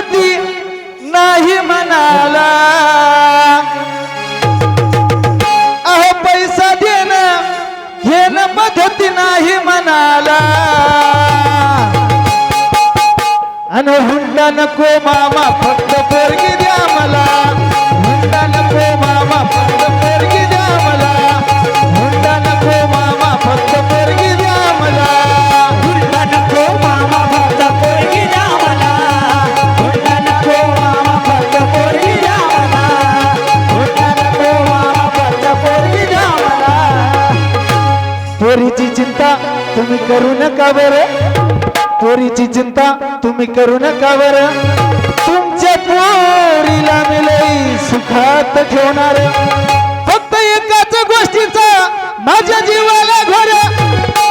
मदती नाही म्हणाला. अहो पैसा देणं घेणं मदती नाही म्हणाला. अन हुंडा नको मामा फक्त पोरीची चिंता तुम्ही करू नका बरं. पोरीची चिंता तुम्ही करू नका बरं. तुमच्या पोरीला मिले सुखात ठेवणार. फक्त एकाच गोष्टीचा माझ्या जीवाला घर.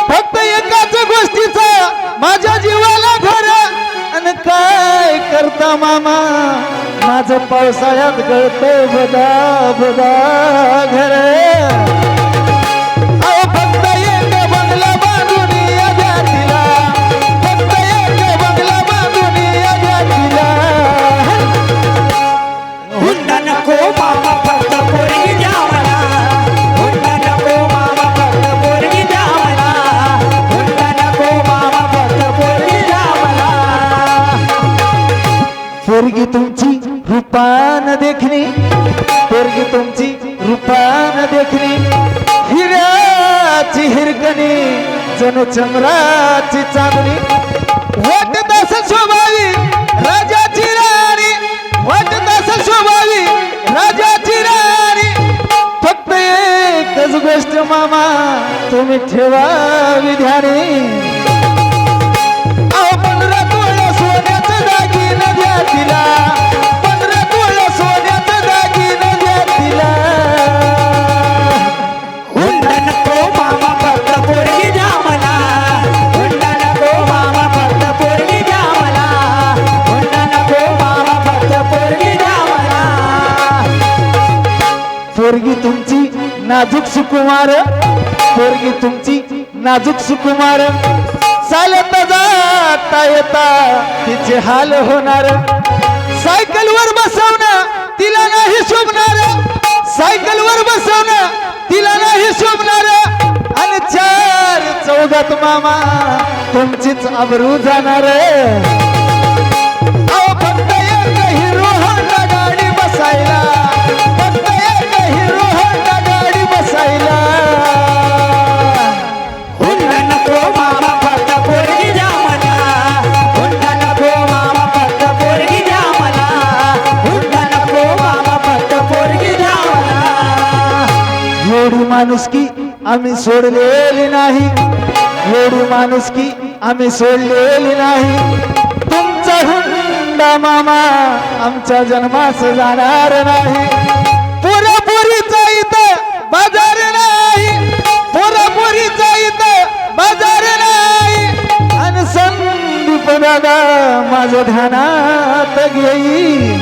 फक्त एकाच गोष्टीचा माझ्या जीवाला घर. आणि काय करता मामा? माझं पावसाळ्यात गळत बदा बदा घर. पोरगी तुमची रूपान देखणी. पोरगी तुमची रूपान देखणी. हिऱ्याची हिरकणी जणू चंद्राची चांदणी. वट असेल शोभावी राजाची राणी. वट असेल शोभावी राजाची राणी. फक्त एकच गोष्ट मामा तुम्ही ठेवा विध्यानी पोरगी तुमची नाजूक सुकुमार. पोरगी तुमची नाजूक सुकुमार. चालत जाता येता तिचे हाल होणार. सायकल वर बसवणं तिला नाही शोभणार. सायकल वर बसवणं तिला नाही शोभणार. आणि चार चौघात मामा तुमचीच अबरू जाणार. माणुसकी आम्ही सोडलेली नाही. एवढी माणुसकी आम्ही सोडलेली नाही. तुमचा हुंडा मामा आमच्या जन्मास जाणार नाही. पुरापुरीचा इथं बाजार नाही. पुरापुरीचा इथं बाजार नाही. आणि संदीप दादा माझ्या ध्यानात घेई